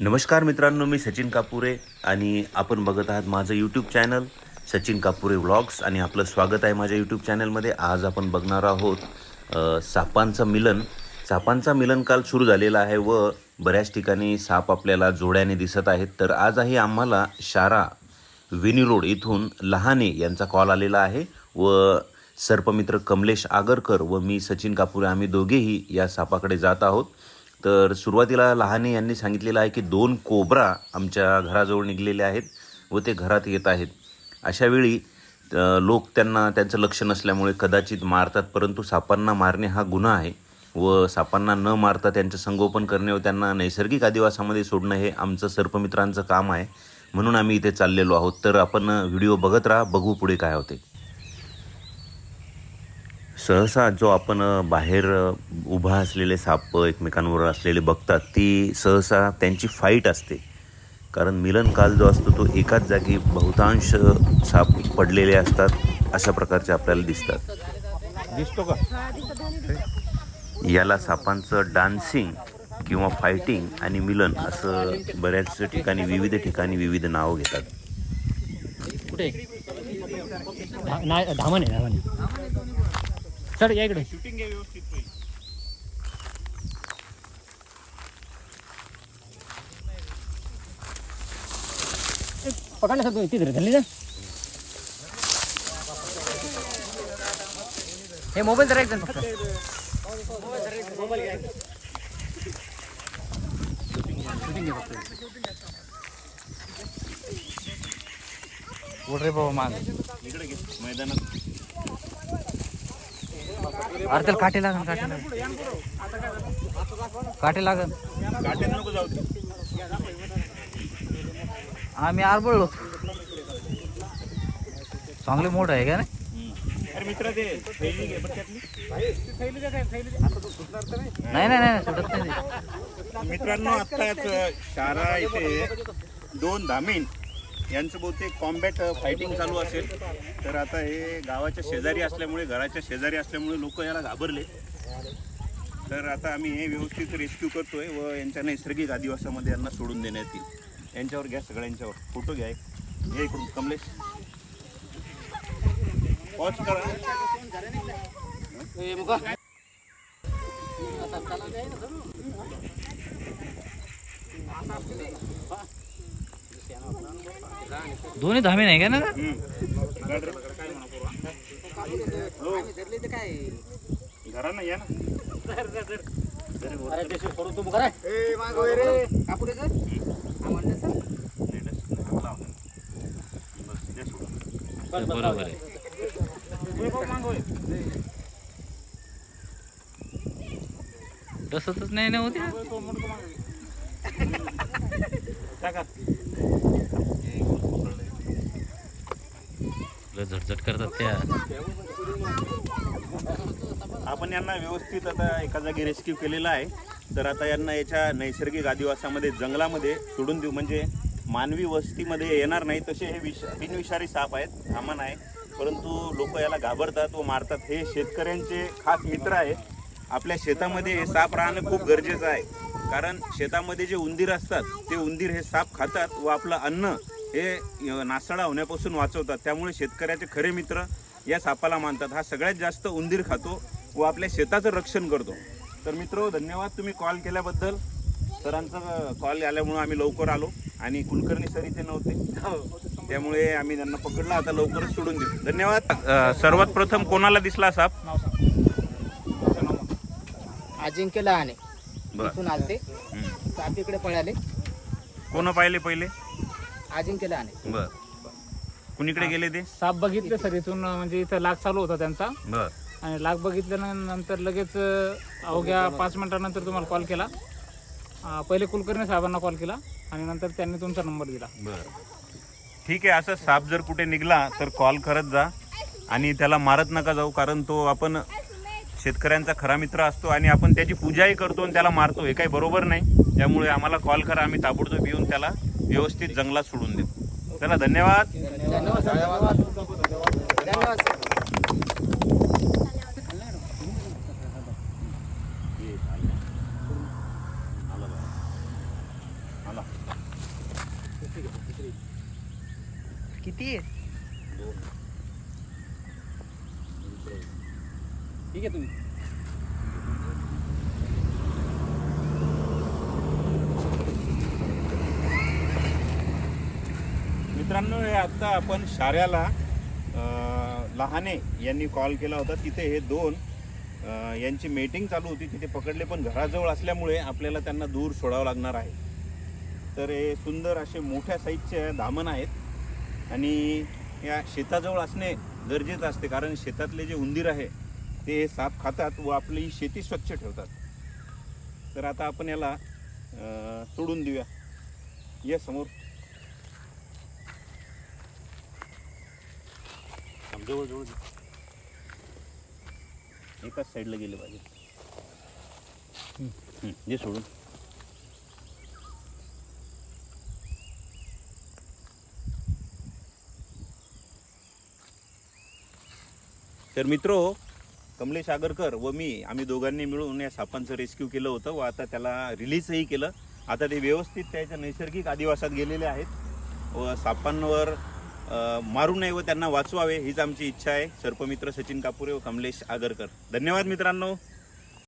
नमस्कार मित्रांनो मी सचिन कापुरे आणि आपण बघत आहात माझं YouTube channel Sachin Kapure vlogs आणि आपलं स्वागत आहे माझ्या यूट्यूब चॅनलमध्ये आज आपण बघणार आहोत सापांचं मिलन. सापांचा मिलन काल सुरू झालेला आहे व बऱ्याच ठिकाणी साप आपल्याला जोड्याने दिसत आहेत. तर आज आहे आम्हाला शारा वेनी रोड इथून लहाने यांचा कॉल आलेला आहे व सर्पमित्र कमलेश आगरकर व मी सचिन कापुरे आम्ही दोघेही या सापाकडे जात आहोत. तर सुरुवातीला लहाने यांनी सांगितलेलं आहे की दोन कोबरा आमच्या घराजवळ निघलेले आहेत व ते घरात येत आहेत. अशावेळी लोक त्यांना त्यांचं लक्ष नसल्यामुळे कदाचित मारतात परंतु सापांना मारणे हा गुन्हा आहे व सापांना न मारता त्यांचं संगोपन करणे व त्यांना नैसर्गिक अधिवासामध्ये सोडणं हे आमचं सर्पमित्रांचं काम आहे. म्हणून आम्ही इथे चाललेलो आहोत. तर आपण व्हिडिओ बघत राहा बघू पुढे काय होते. सहसा जो आपण बाहेर उभा असलेले साप एकमेकांवर असलेले बघतात ती सहसा त्यांची फाईट असते. कारण मिलन काल जो असतो तो एकाच जागी बहुतांश साप पडलेले असतात अशा प्रकारचे आपल्याला दिसतात. दिसतो का? याला सापांचं डान्सिंग किंवा फायटिंग आणि मिलन असं बऱ्याच ठिकाणी विविध ठिकाणी विविध नावं घेतात. कुठे? धा- नाही सर या इकडे. शूटिंग आहे व्यवस्थित होईल. पकडण्यासाठी तिथे धरली ना हे मोबाईल जरा एकदम फक्त. उठ रे बाबा माग. इकडे घे मैदानात. अरे त्याला काटे लागन काटे लागन. काटे लागन. आम्ही आरबळलो. चांगले मोठ आहे का नाही? नाही नाही सुटत नाही. मित्रांनो आत्ताच शारा इथे दोन धामीन. यांचं बहुतेक कॉम्बॅट फायटिंग चालू असेल. तर आता हे गावाच्या शेजारी असल्यामुळे घराच्या शेजारी असल्यामुळे लोक याला घाबरले. तर आता आम्ही हे व्यवस्थित रेस्क्यू करतोय व यांच्या नैसर्गिक आदिवासामध्ये यांना सोडून देण्यात येईल. यांच्यावर घ्या सगळ्यांच्यावर. फोटो घ्या एक. इकडून कमलेश. पॉज करा. दोन्ही धामे नाही का ना. हो. बरोबर आहे तसंच नाही ना होते? टाका. झटझट करतात त्या. आपण यांना व्यवस्थित आता एका जागी रेस्क्यू केलेला आहे. तर आता यांना याच्या नैसर्गिक आदिवासामध्ये जंगलामध्ये सोडून देऊ. म्हणजे मानवी वस्तीमध्ये येणार नाही तसे हे विष बिनविषारी साप आहेत सामान आहे. परंतु लोक याला घाबरतात व मारतात. हे शेतकऱ्यांचे खास मित्र आहे आपल्या शेतामध्ये हे साप राहणं खूप गरजेचं आहे. कारण शेतामध्ये जे उंदीर असतात ते उंदीर हे साप खातात व आपलं अन्न हे नासाडा होण्यापासून वाचवतात. त्यामुळे शेतकऱ्याचे खरे मित्र या सापाला मानतात. हा सगळ्यात जास्त उंदीर खातो व आपल्या शेताचं रक्षण करतो. तर मित्र धन्यवाद तुम्ही कॉल केल्याबद्दल. सरांचा कॉल आल्यामुळे आम्ही लवकर आलो आणि कुलकर्णी सर इथे नव्हते. त्यामुळे आम्ही त्यांना पकडलं. आता लवकरच सोडून देऊ. धन्यवाद. सर्वात प्रथम कोणाला दिसला साप? अजिंक्य लहाने इथून आलते. साप इकडे पळाले. कोण पाहिले पहिले? अजिंक्य लहाने बर. कुणीकडे गेले ते? साप बघितले सर इथून म्हणजे इथं लाग चालू होता त्यांचा. बर. आणि लाग बघितल्यानंतर लगेच अं, अवघ्या पाच मिनिटानंतर तुम्हाला कॉल केला. अं, पहिले कुलकर्णी साहेबांना कॉल केला आणि नंतर त्यांनी तुमचा नंबर दिला. बर. ठीक आहे असं साप जर कुठे निघला तर कॉल करत जा आणि त्याला मारत नका जाऊ कारण तो आपण शेतकऱ्यांचा खरा मित्र असतो आणि आपण त्याची पूजाही करतो आणि त्याला मारतो. हे काही बरोबर नाही. त्यामुळे आम्हाला कॉल करा. आम्ही ताबडतोब येऊन त्याला व्यवस्थित जंगलात सोडून देतो चला धन्यवाद. किती ठीक आहे तुम्ही. मित्रांनो हे आत्ता आपण शाऱ्याला लहाने यांनी कॉल केला होता. तिथे हे दोन यांची मीटिंग चालू होती. तिथे पकडले पण घराजवळ असल्यामुळे आपल्याला त्यांना दूर सोडावं लागणार आहे. तर हे सुंदर असे मोठ्या साईजचे धामण आहेत. आणि या शेताजवळ असणे गरजेचं असते कारण शेतातले जे उंदीर आहे ते साप खातात व आपली शेती स्वच्छ ठेवतात. तर आता आपण याला अं, सोडून देऊया. ये समोर. जवळ जवळ दे. एकाच साईडला गेले पाहिजे. हम्म, जे सोडून. तर मित्रो कमलेश आगरकर व मी आम्ही दोघांनी मिळून या सापांचं रेस्क्यू केलं होतं व आता त्याला रिलीजही केलं. आता ते व्यवस्थित त्याच्या नैसर्गिक आदिवासात गेलेले आहेत. व सापांवर मारू नये व त्यांना वाचवावे हीच आमची इच्छा आहे. सर्पमित्र सचिन कापुरे व कमलेश आगरकर. धन्यवाद मित्रांनो.